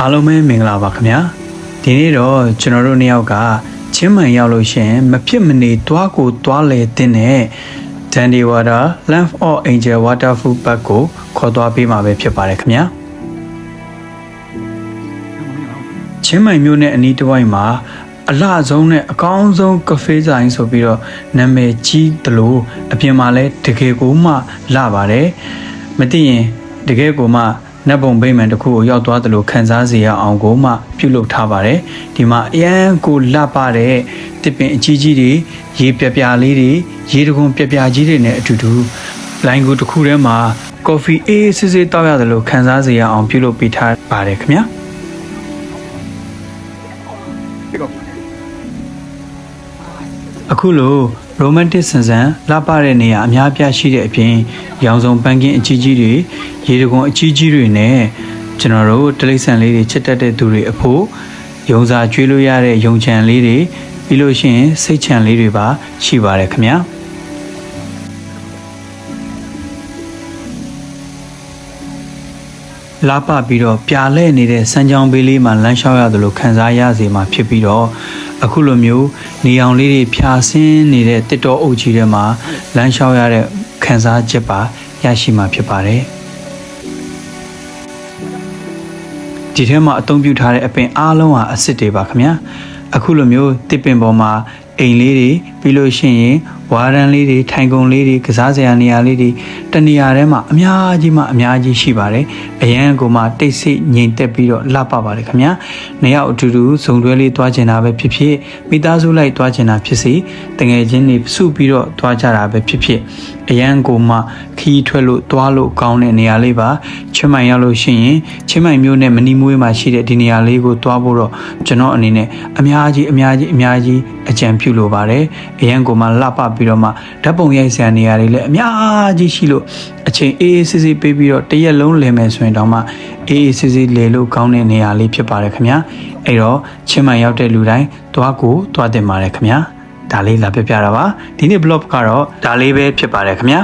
အားလုံးပဲမင်္ဂလာပါခင်ဗျာဒီနေ့တော့ကျွန်တော်တို့နှစ်ယောက်ကချင်းမှန်ရောက်လို့ရှရင်မဖြစ်မနေသွားကိုသွားလေတဲ့နဲ့ Dandy Water Lamp of Angel Water Food Pack ကိုခေါ်သွားပေးမှာပဲဖြစ်ပါတယ်ခင်ဗျာချင်းမှန်မျိုးနဲ့အနီးတစ်ဝိုက်မှာအလှဆုံးနဲ့အကောင်းဆုံးကဖေးဆိုင်ဆိုပြီးတော့နာမည်ကြီးတယ်လို့အပြင်မှာလဲတကယ်ကိုမှလှပါတယ်မသိရင်တကယ်ကိုမှ နတ်ဘုံဗိမာန်တစ်ခုကိုရောက်သွားတယ်လို့ခံစားစေရအောင်ကိုမှပြုလုပ်ထားပါတယ်ဒီမှာအရန်ကိုလှပတဲ့တစ်ပင်အကြီးကြီးတွေရေပြပြလေးတွေရေတကွန်ပြပြကြီးတွေနဲ့အတူတူလိုင်းကူတစ်ခုထဲမှာကော်ဖီအေးစစ်စစ်တောက်ရတယ်လို့ခံစားစေရအောင်ပြုလုပ်ပေးထားပါတယ်ခင်ဗျာ အခုလို romantic ဆန်ဆန်လှပတဲ့နေရာအများပြားရှိတဲ့အပြင်ရောင်စုံပန်းကင်းအကြီးကြီးတွေရေတကွန်အကြီးကြီးတွေနဲ့ကျွန်တော်တို့တလိษံလေးတွေချစ်တတ်တဲ့သူတွေအဖို့ယုံစာကျွေးလို့ရတဲ့ယုံချံလေးတွေပြီးလို့ရှိရင်စိတ်ချံလေးတွေပါရှိပါတယ်ခင်ဗျာလာပပြီးတော့ပြာလဲနေတဲ့စမ်းချောင်းဘေးလေးမှာလမ်းလျှောက်ရတယ်လို့ခံစားရစေမှာဖြစ်ပြီးတော့အခုလိုမျိုး နေအောင်လေးတွေဖြာဆင်းနေတဲ့တစ်တော်အုပ်ကြီးထဲမှာလမ်းလျှောက်ရတဲ့ခံစားချက်ပါရရှိမှာဖြစ်ပါတယ်ဒီထဲမှာအသုံးပြုထားတဲ့အပင်အားလုံးဟာအစ်စ်တွေပါခင်ဗျာအခုလိုမျိုးတစ်ပင်ပေါ်မှာအိမ်လေးတွေပြီးလို့ရှိရင်ဝါရန်လေးတွေထိုင်ကုန်လေးတွေကစားစရာနေရာလေးတွေတနေရာထဲမှာအများကြီးမှအများကြီးရှိပါတယ်အရန်ကိုမှတိတ်ဆိတ်ငြိမ်သက်ပြီးတော့လှပပါတယ်ခင်ဗျာနေရာအတူတူဇုံတွဲလေးတွားကျင်တာပဲဖြစ်ဖြစ်မိသားစုလိုက်တွားကျင်တာဖြစ်စေတငယ်ချင်းတွေစုပြီးတော့တွားကြတာပဲဖြစ်ဖြစ်အရန်ကိုမှခီးထွက်လို့တွားလို့ကောင်းတဲ့နေရာလေးပါချင်းမိုင်ရောက်လို့ရှိရင်ချင်းမိုင်မျိုးနဲ့မနီမွေးမှာရှိတဲ့ဒီနေရာလေးကိုတွားဖို့တော့ကျွန်တော်အနေနဲ့အများကြီးအများကြီးအများကြီးအကြံပြုလိုပါတယ်အရန်ကိုမှလှပပြီးတော့မှဓာတ်ပုံရိုက်ဆရာနေရာတွေလည်းအများကြီးရှိလို့အချိန်အေးအေးဆေးဆေးပေးပြီးတော့တရက်လုံးလည်မယ်ဆိုရင်တော့မှအေးအေးဆေးဆေးလည်လို့ကောင်းတဲ့နေရာလေးဖြစ်ပါတယ်ခင်ဗျာအဲ့တော့ချင်းမိုင်ရောက်တဲ့လူတိုင်းတွားကိုတွားတင်ပါတယ်ခင်ဗျာဒါလေးလာပြပြတာပါဒီနေ့ blog ကတော့ဒါလေးပဲဖြစ်ပါတယ်ခင်ဗျာ